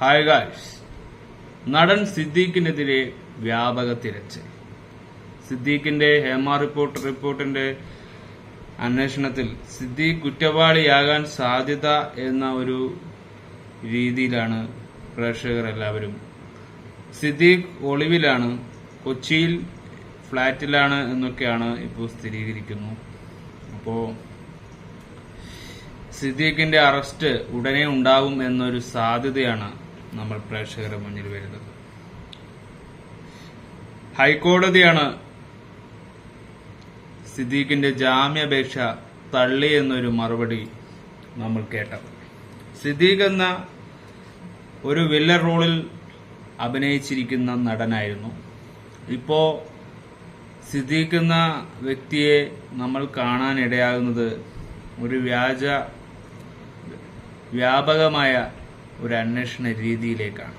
Hi guys നടൻ സിദ്ദീഖിനെതിരെ വ്യാപക തിരച്ചിൽ. സിദ്ദീഖിന്റെ ഹേമ റിപ്പോർട്ട് റിപ്പോർട്ടിന്റെ അന്വേഷണത്തിൽ സിദ്ദീഖ് കുറ്റവാളിയാകാൻ സാധ്യത എന്ന ഒരു രീതിയിലാണ് പ്രേക്ഷകർ എല്ലാവരും. സിദ്ദീഖ് ഒളിവിലാണ് കൊച്ചിയിൽ ഫ്ളാറ്റിലാണ് എന്നൊക്കെയാണ് ഇപ്പോൾ സ്ഥിരീകരിക്കുന്നു. അപ്പോൾ സിദ്ദീഖിന്റെ അറസ്റ്റ് ഉടനെ ഉണ്ടാവും എന്നൊരു സാധ്യതയാണ് നമ്മൾ പ്രേക്ഷകരുടെ മുന്നിൽ വരുന്നത്. ഹൈക്കോടതിയാണ് സിദ്ദീഖിന്റെ ജാമ്യാപേക്ഷ തള്ളി എന്നൊരു മറുപടി നമ്മൾ കേട്ടത്. സിദ്ദീഖ് എന്ന ഒരു വില്ലൻ റോളിൽ അഭിനയിച്ചിരിക്കുന്ന നടനായിരുന്നു. ഇപ്പോ സിദ്ദീഖ് എന്ന വ്യക്തിയെ നമ്മൾ കാണാനിടയാകുന്നത് ഒരു വ്യാജ വ്യാപകമായ ഒരു അന്വേഷണ രീതിയിലേക്കാണ്.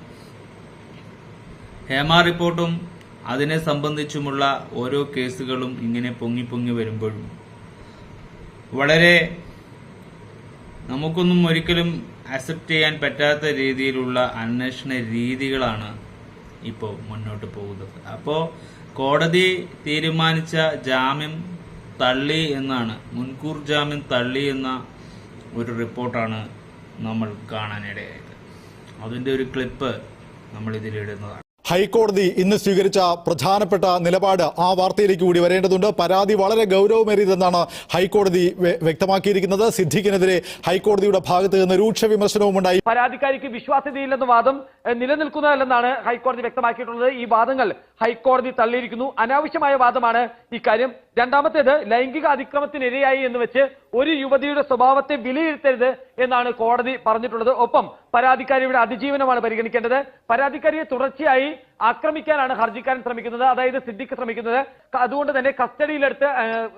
ഹേമ റിപ്പോർട്ടും അതിനെ സംബന്ധിച്ചുമുള്ള ഓരോ കേസുകളും ഇങ്ങനെ പൊങ്ങി പൊങ്ങി വരുമ്പോഴും വളരെ നമുക്കൊന്നും ഒരിക്കലും അക്സെപ്റ്റ് ചെയ്യാൻ പറ്റാത്ത രീതിയിലുള്ള അന്വേഷണ രീതികളാണ് ഇപ്പോൾ മുന്നോട്ട് പോകുന്നത്. അപ്പോൾ കോടതി തീരുമാനിച്ച ജാമ്യം തള്ളി എന്നാണ്. മുൻകൂർ ജാമ്യം തള്ളി എന്ന ഒരു റിപ്പോർട്ടാണ് നമ്മൾ കാണാനിടയായത്. അതിന്റെ ഒരു ക്ലിപ്പ് നമ്മൾ ഇതിലിടുന്നതാണ് ഹൈക്കോടതി ഇന്ന് സ്വീകരിച്ച പ്രധാനപ്പെട്ട നിലപാട് ആ വാർത്തയിലേക്ക് കൂടി വരേണ്ടതുണ്ട്. പരാതി വളരെ ഗൗരവമേറിയതെന്നാണ് ഹൈക്കോടതി വ്യക്തമാക്കിയിരിക്കുന്നത്. സിദ്ദിഖിനെതിരെ ഹൈക്കോടതിയുടെ ഭാഗത്ത് നിന്ന് രൂക്ഷ വിമർശനവും ഉണ്ടായി പരാതിക്കാരിക്ക് വിശ്വാസ്യതയില്ലെന്ന വാദം നിലനിൽക്കുന്നതല്ലെന്നാണ് ഹൈക്കോടതി വ്യക്തമാക്കിയിട്ടുള്ളത്. ഈ വാദങ്ങൾ ഹൈക്കോടതി തള്ളിയിരിക്കുന്നു. അനാവശ്യമായ വാദമാണ് ഇക്കാര്യം രണ്ടാമത്തേത് ലൈംഗിക അതിക്രമത്തിനിരയായി എന്ന് വെച്ച് ഒരു യുവതിയുടെ സ്വഭാവത്തെ വിലയിരുത്തരുത് എന്നാണ് കോടതി പറഞ്ഞിട്ടുള്ളത്. ഒപ്പം പരാതിക്കാരിയുടെ അതിജീവനമാണ് പരിഗണിക്കേണ്ടത്. പരാതിക്കാരിയെ തുടർച്ചയായി ആക്രമിക്കാനാണ് ഹർജിക്കാരൻ ശ്രമിക്കുന്നത്. അതായത് സിദ്ദിഖ് ശ്രമിക്കുന്നത്. അതുകൊണ്ട് തന്നെ കസ്റ്റഡിയിലെടുത്ത്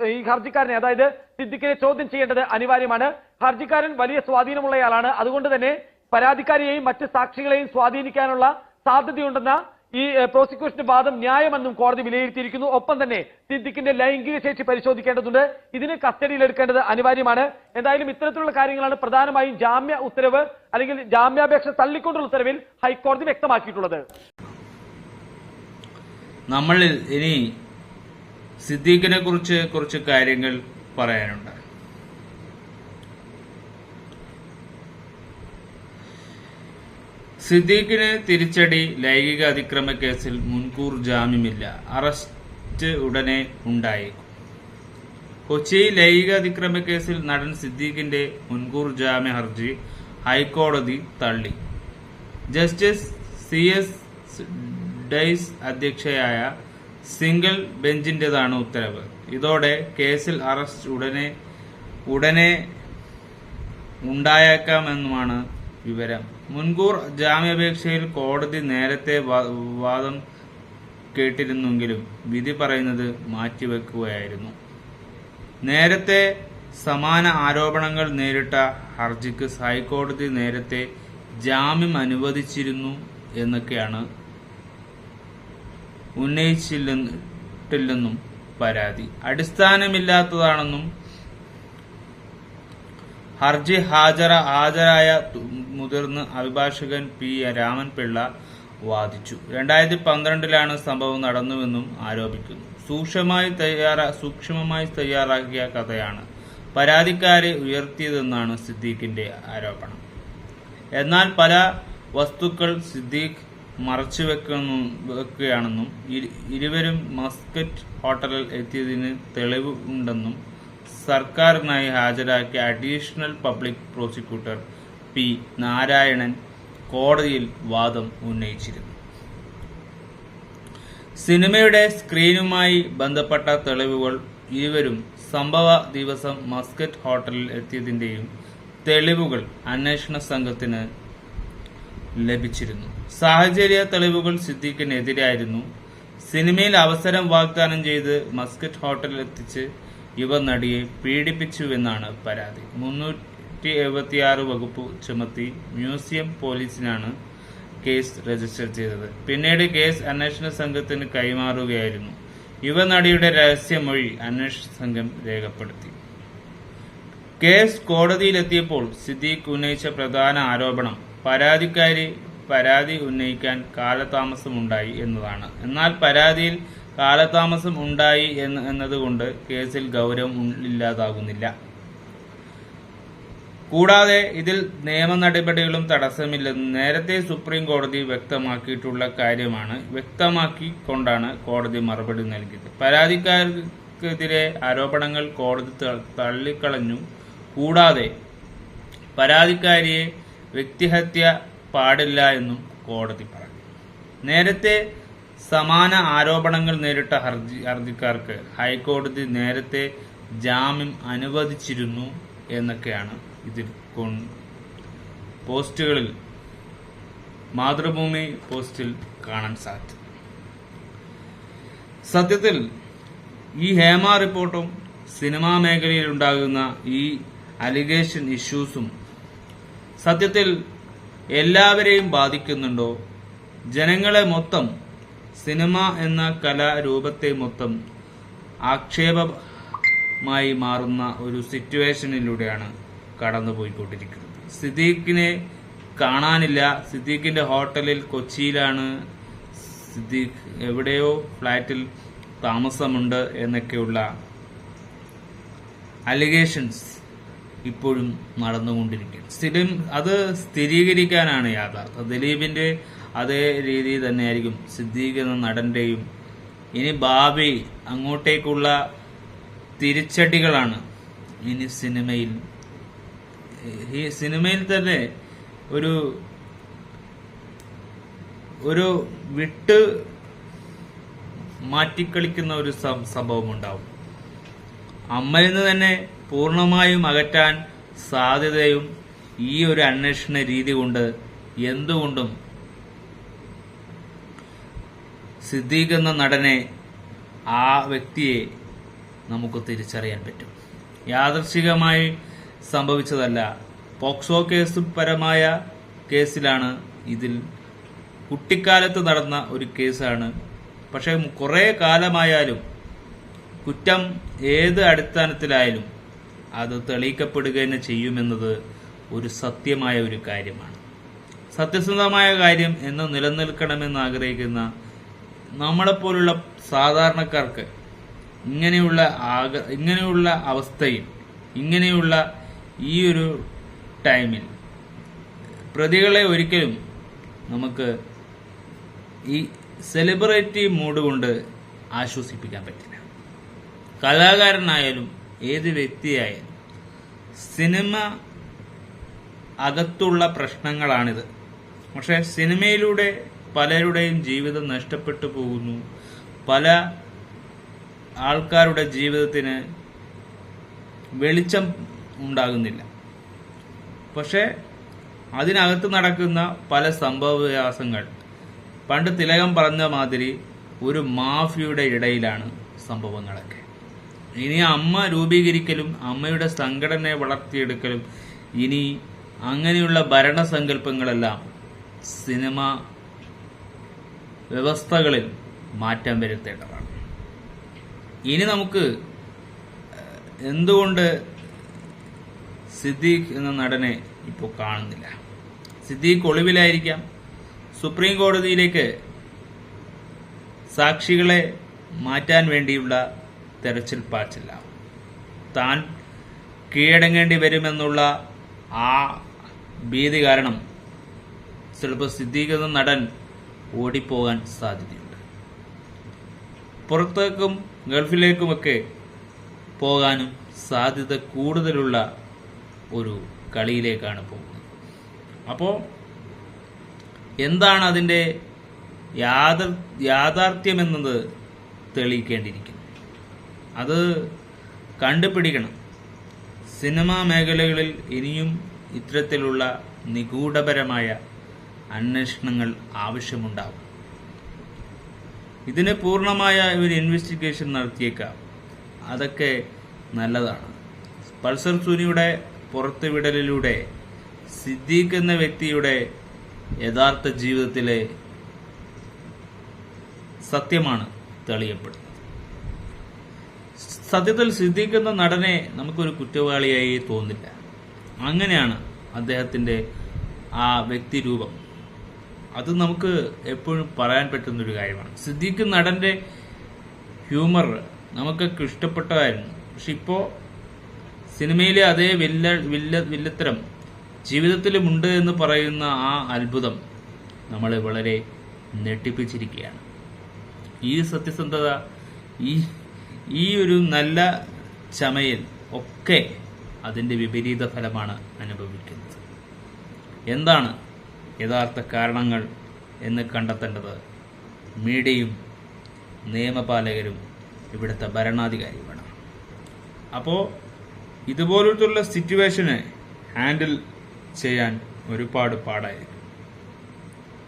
ഈ ഹർജിക്കാരനെ അതായത് സിദ്ദിഖിനെ ചോദ്യം ചെയ്യേണ്ടത് അനിവാര്യമാണ്. ഹർജിക്കാരൻ വലിയ സ്വാധീനമുള്ളയാളാണ്. അതുകൊണ്ട് തന്നെ പരാതിക്കാരിയെയും മറ്റ് സാക്ഷികളെയും സ്വാധീനിക്കാനുള്ള സാധ്യതയുണ്ടെന്ന ഈ പ്രോസിക്യൂഷന്റെ വാദം ന്യായമെന്നും കോടതി വിലയിരുത്തിയിരിക്കുന്നു. ഒപ്പം തന്നെ സിദ്ദിഖിന്റെ ലൈംഗിക ശേഷി പരിശോധിക്കേണ്ടതുണ്ട്. ഇതിന് കസ്റ്റഡിയിൽ എടുക്കേണ്ടത് അനിവാര്യമാണ്. എന്തായാലും ഇത്തരത്തിലുള്ള കാര്യങ്ങളാണ് പ്രധാനമായും ജാമ്യ ഉത്തരവ് അല്ലെങ്കിൽ ജാമ്യാപേക്ഷ തള്ളിക്കൊണ്ടുള്ള ഉത്തരവിൽ ഹൈക്കോടതി വ്യക്തമാക്കിയിട്ടുള്ളത്. നമ്മൾ ഇനി സിദ്ദീഖിനെ കുറിച്ച് കുറച്ച് കാര്യങ്ങൾ പറയാനുണ്ട്. സിദ്ദീഖിന് തിരിച്ചടി ലൈംഗിക അതിക്രമ കേസിൽ മുൻകൂർ ജാമ്യമില്ല. അറസ്റ്റ് ഉടനെ ഉണ്ടായി. കൊച്ചി ലൈംഗിക അതിക്രമ കേസിൽ നടൻ സിദ്ദീഖിന്റെ മുൻകൂർ ജാമ്യ ഹർജി ഹൈക്കോടതി തള്ളി. ജസ്റ്റിസ് സി എസ് ഡൈസ് അധ്യക്ഷയായ സിംഗിൾ ബെഞ്ചിന്റേതാണ് ഉത്തരവ്. ഇതോടെ കേസിൽ അറസ്റ്റ് ഉടനെ ഉടനെ ഉണ്ടായേക്കാമെന്നുമാണ് വിവരം. മുൻകൂർ ജാമ്യാപേക്ഷയിൽ കോടതി നേരത്തെ വാദം കേട്ടിരുന്നെങ്കിലും വിധി പറയുന്നത് മാറ്റിവെക്കുകയായിരുന്നു. നേരത്തെ സമാന ആരോപണങ്ങൾ നേരിട്ട ഹർജിക്ക് ഹൈക്കോടതി നേരത്തെ ജാമ്യം അനുവദിച്ചിരുന്നു എന്നൊക്കെയാണ് ഉന്നയിച്ചില്ലെന്നും പരാതി. അടിസ്ഥാനമില്ലാത്തതാണെന്നും ഹർജി ഹാജറ ഹാജരായ മുതിർന്ന അഭിഭാഷകൻ പി. രാമൻപിള്ള വാദിച്ചു. രണ്ടായിരത്തി പന്ത്രണ്ടിലാണ് സംഭവം നടന്നുവെന്നും ആരോപിക്കുന്നു. സൂക്ഷ്മമായി തയ്യാറാ സൂക്ഷ്മമായി തയ്യാറാക്കിയ കഥയാണ് പരാതിക്കാരെ ഉയർത്തിയതെന്നാണ് സിദ്ദീഖിന്റെ ആരോപണം. എന്നാൽ പല വസ്തുക്കൾ സിദ്ദീഖ് മറച്ചുവെക്കുന്നു വെക്കുകയാണെന്നും ഇരുവരും മസ്കറ്റ് ഹോട്ടലിൽ എത്തിയതിന് തെളിവ് ഉണ്ടെന്നും സർക്കാരിനായി ഹാജരാക്കിയ additional public prosecutor P Narayanan കോടതിയിൽ വാദം ഉന്നയിച്ചിരുന്നു. സിനിമയുടെ സ്ക്രീനുമായി ബന്ധപ്പെട്ട തെളിവുകൾ ഇരുവരും സംഭവ ദിവസം മസ്കറ്റ് ഹോട്ടലിൽ എത്തിയതിന്റെയും തെളിവുകൾ അന്വേഷണ സംഘത്തിന് ലഭിച്ചിരുന്നു. സാഹചര്യ തെളിവുകൾ സിദ്ദീഖിനെതിരായിരുന്നു. സിനിമയിൽ അവസരം വാഗ്ദാനം ചെയ്ത് മസ്കറ്റ് ഹോട്ടലിൽ എത്തിച്ച് യുവ നടിയെ പീഡിപ്പിച്ചുവെന്നാണ് പരാതി. മുന്നൂറ്റി എഴുപത്തിയാറ് വകുപ്പ് ചുമത്തി മ്യൂസിയം പോലീസിനാണ് കേസ് രജിസ്റ്റർ ചെയ്തത്. പിന്നീട് കേസ് അന്വേഷണ സംഘത്തിന് കൈമാറുകയായിരുന്നു. യുവനടിയുടെ രഹസ്യമൊഴി അന്വേഷണ സംഘം രേഖപ്പെടുത്തി. കേസ് കോടതിയിലെത്തിയപ്പോൾ സിദ്ദീഖ് ഉന്നയിച്ച പ്രധാന ആരോപണം പരാതിക്കാരി പരാതി ഉന്നയിക്കാൻ കാലതാമസമുണ്ടായി എന്നതാണ്. എന്നാൽ പരാതിയിൽ കാലതാമസം ഉണ്ടായി എന്ന് എന്നതുകൊണ്ട് കേസിൽ ഗൗരവം ഇല്ലാതാകുന്നില്ല. കൂടാതെ ഇതിൽ നിയമ നടപടികളും തടസ്സമില്ലെന്ന് നേരത്തെ സുപ്രീം കോടതി വ്യക്തമാക്കിയിട്ടുള്ള കാര്യമാണ് വ്യക്തമാക്കിക്കൊണ്ടാണ് കോടതി മറുപടി നൽകിയത്. പരാതിക്കാർക്കെതിരെ ആരോപണങ്ങൾ കോടതി തള്ളിക്കളഞ്ഞു കൂടാതെ പരാതിക്കാരിയെ വ്യക്തിഹത്യ പാടില്ല എന്നും കോടതി പറഞ്ഞു. നേരത്തെ സമാന ആരോപണങ്ങൾ നേരിട്ട ഹർജി ഹർജിക്കാർക്ക് ഹൈക്കോടതി നേരത്തെ ജാമ്യം അനുവദിച്ചിരുന്നു എന്നൊക്കെയാണ് ഇതിൽ പോസ്റ്റുകളിൽ മാതൃഭൂമി പോസ്റ്റിൽ കാണാൻ സാധിച്ചത്. സത്യത്തിൽ ഈ ഹേമ റിപ്പോർട്ടും സിനിമാ മേഖലയിൽ ഉണ്ടാകുന്ന ഈ അലിഗേഷൻ ഇഷ്യൂസും സത്യത്തിൽ എല്ലാവരെയും ബാധിക്കുന്നുണ്ടോ? ജനങ്ങളെ മൊത്തം സിനിമ എന്ന കലാരൂപത്തെ മൊത്തം ആക്ഷേപമായി മാറുന്ന ഒരു സിറ്റുവേഷനിലൂടെയാണ് കടന്നുപോയിക്കൊണ്ടിരിക്കുന്നത്. സിദ്ദീഖിനെ കാണാനില്ല. സിദ്ദീഖിന്റെ ഹോട്ടലിൽ കൊച്ചിയിലാണ് സിദ്ദീഖ് എവിടെയോ ഫ്ലാറ്റിൽ താമസമുണ്ട് എന്നൊക്കെയുള്ള അലിഗേഷൻസ് ഇപ്പോഴും നടന്നുകൊണ്ടിരിക്കുകയാണ് സ്ഥിരം അത് സ്ഥിരീകരിക്കാനാണ് യാഥാർത്ഥ്യം. ദിലീപിന്റെ അതേ രീതി തന്നെയായിരിക്കും സിദ്ദീഖ് എന്ന നടന്റെയും. ഇനി ഭാവി അങ്ങോട്ടേക്കുള്ള തിരിച്ചടികളാണ് ഇനി സിനിമയിൽ. ഈ സിനിമയിൽ തന്നെ ഒരു ഒരു വിട്ട് മാറ്റിക്കളിക്കുന്ന ഒരു സംഭവം ഉണ്ടാവും അമ്മയിൽ നിന്ന് തന്നെ പൂർണമായും അകറ്റാൻ സാധ്യതയും ഈ ഒരു അന്വേഷണ രീതി കൊണ്ട് എന്തുകൊണ്ടും സിദ്ദീഖ് എന്ന നടനെ ആ വ്യക്തിയെ നമുക്ക് തിരിച്ചറിയാൻ പറ്റും. യാദർശികമായി സംഭവിച്ചതല്ല. പോക്സോ കേസ് പരമായ കേസിലാണ് ഇതിൽ കുട്ടിക്കാലത്ത് നടന്ന ഒരു കേസാണ്. പക്ഷെ കുറേ കാലമായാലും കുറ്റം ഏത് അടിസ്ഥാനത്തിലായാലും അത് തെളിയിക്കപ്പെടുക തന്നെ ചെയ്യുമെന്നത് ഒരു സത്യമായ ഒരു കാര്യമാണ്. സത്യസന്ധമായ കാര്യം എന്ന് നിലനിൽക്കണമെന്ന് ആഗ്രഹിക്കുന്ന നമ്മളെപ്പോലുള്ള സാധാരണക്കാർക്ക് ഇങ്ങനെയുള്ള ആക ഇങ്ങനെയുള്ള അവസ്ഥയിൽ ഇങ്ങനെയുള്ള ഈ ഒരു ടൈമിൽ പ്രതികളെ ഒരിക്കലും നമുക്ക് ഈ സെലിബ്രിറ്റി മൂഡ് കൊണ്ട് ആശ്വസിപ്പിക്കാൻ പറ്റില്ല. കലാകാരനായാലും ഏത് വ്യക്തിയായാലും സിനിമ അകത്തുള്ള പ്രശ്നങ്ങളാണിത്. പക്ഷെ സിനിമയിലൂടെ പലരുടെയും ജീവിതം നഷ്ടപ്പെട്ടു പോകുന്നു. പല ആൾക്കാരുടെ ജീവിതത്തിന് വെളിച്ചം ഉണ്ടാകുന്നില്ല. പക്ഷേ അതിനകത്ത് നടക്കുന്ന പല സംഭവവികാസങ്ങൾ പണ്ട് തിലകം പറഞ്ഞ മാതിരി ഒരു മാഫിയുടെ ഇടയിലാണ് സംഭവങ്ങളൊക്കെ. ഇനി അമ്മ രൂപീകരിക്കലും അമ്മയുടെ സംഘടനയെ വളർത്തിയെടുക്കലും ഇനി അങ്ങനെയുള്ള ഭരണസങ്കല്പങ്ങളെല്ലാം സിനിമ വ്യവസ്ഥകളിൽ മാറ്റം വരുത്തേണ്ടതാണ്. ഇനി നമുക്ക് എന്തുകൊണ്ട് സിദ്ദീഖ് എന്ന നടനെ ഇപ്പോൾ കാണുന്നില്ല? സിദ്ദീഖ് ഒളിവിലായിരിക്കാം. സുപ്രീം കോടതിയിലേക്ക് സാക്ഷികളെ മാറ്റാൻ വേണ്ടിയുള്ള തെരച്ചിൽ പാച്ചില്ല താൻ കീഴടങ്ങേണ്ടി വരുമെന്നുള്ള ആ ഭീതി കാരണം ചിലപ്പോൾ സിദ്ദീഖ് എന്ന നടൻ ഓടിപ്പോകാൻ സാധ്യതയുണ്ട്. പുറത്തേക്കും ഗൾഫിലേക്കുമൊക്കെ പോകാനും സാധ്യത കൂടുതലുള്ള ഒരു കളിയിലേക്കാണ് പോകുന്നത്. അപ്പോൾ എന്താണ് അതിന്റെ യാഥാർത്ഥ്യം യാഥാർത്ഥ്യമെന്നത് തെളിയിക്കേണ്ടിയിരിക്കുന്നു. അത് കണ്ടുപിടിക്കണം. സിനിമാ മേഖലകളിൽ ഇനിയും ഇത്തരത്തിലുള്ള നിഗൂഢപരമായ അന്വേഷണങ്ങൾ ആവശ്യമുണ്ടാകും ഇതിന് പൂർണമായ ഒരു ഇൻവെസ്റ്റിഗേഷൻ നടത്തിയേക്കാം. അതൊക്കെ നല്ലതാണ്. പൾസർ സുനിയുടെ പുറത്തുവിടലിലൂടെ സിദ്ദീഖ് എന്ന വ്യക്തിയുടെ യഥാർത്ഥ ജീവിതത്തിലെ സത്യമാണ് തെളിയപ്പെടുന്നത്. സത്യത്തിൽ സിദ്ദീഖ് എന്ന നടനെ നമുക്കൊരു കുറ്റവാളിയായി തോന്നില്ല. അങ്ങനെയാണ് അദ്ദേഹത്തിന്റെ ആ വ്യക്തിരൂപം. അത് നമുക്ക് എപ്പോഴും പറയാൻ പറ്റുന്ന ഒരു കാര്യമാണ്. സിദ്ദീഖ് നടന്റെ ഹ്യൂമർ നമുക്കൊക്കെ ഇഷ്ടപ്പെട്ടതായിരുന്നു. പക്ഷെ ഇപ്പോ സിനിമയിലെ അതേ വില്ല വില്ല വില്ലത്തരം ജീവിതത്തിലുമുണ്ട് എന്ന് പറയുന്ന ആ അത്ഭുതം നമ്മളെ വളരെ ഞെട്ടിപ്പിച്ചിരിക്കുകയാണ്. ഈ സത്യസന്ധത ഈ ഈ ഒരു നല്ല ചമയൽ ഒക്കെ അതിന്റെ വിപരീത ഫലമാണ് അനുഭവിക്കുന്നത്. എന്താണ് യഥാർത്ഥ കാരണങ്ങൾ എന്ന് കണ്ടെത്തേണ്ടത് മീഡിയയും നിയമപാലകരും ഇവിടുത്തെ ഭരണാധികാരിയുമാണ്. അപ്പോൾ ഇതുപോലത്തുള്ള സിറ്റുവേഷനെ ഹാൻഡിൽ ചെയ്യാൻ ഒരുപാട് പാടായിരിക്കും.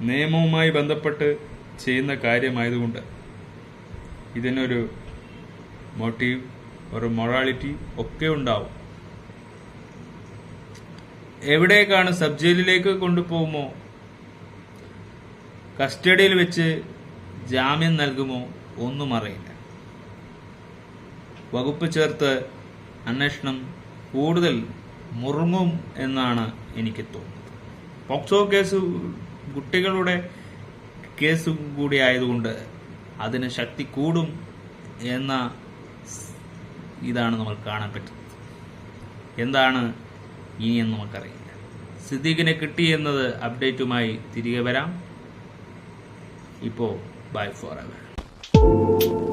നിയമവുമായി ബന്ധപ്പെട്ട് ചെയ്യുന്ന കാര്യമായതുകൊണ്ട് ഇതിനൊരു മോട്ടീവ് ഒരു മൊറാലിറ്റി ഒക്കെ ഉണ്ടാവും. എവിടേക്കാണ് സബ് ജയിലിലേക്ക് കൊണ്ടുപോകുമോ? കസ്റ്റഡിയിൽ വെച്ച് ജാമ്യം നൽകുമോ ഒന്നും അറിയില്ല. വകുപ്പ് ചേർത്ത് അന്വേഷണം കൂടുതൽ മുറുങ്ങും എന്നാണ് എനിക്ക് തോന്നുന്നത്. പോക്സോ കേസ് കുട്ടികളുടെ കേസ് കൂടി ആയതുകൊണ്ട് അതിന് ശക്തി കൂടും എന്ന ഇതാണ് നമ്മൾ കാണാൻ പറ്റുന്നത്. എന്താണ് ഇനിയെന്ന് നമുക്കറിയില്ല. സിദ്ദീഖിനെ കിട്ടിയെന്നത് അപ്ഡേറ്റുമായി തിരികെ വരാം. ഇപ്പോൾ ബൈ ഫോർ എവർ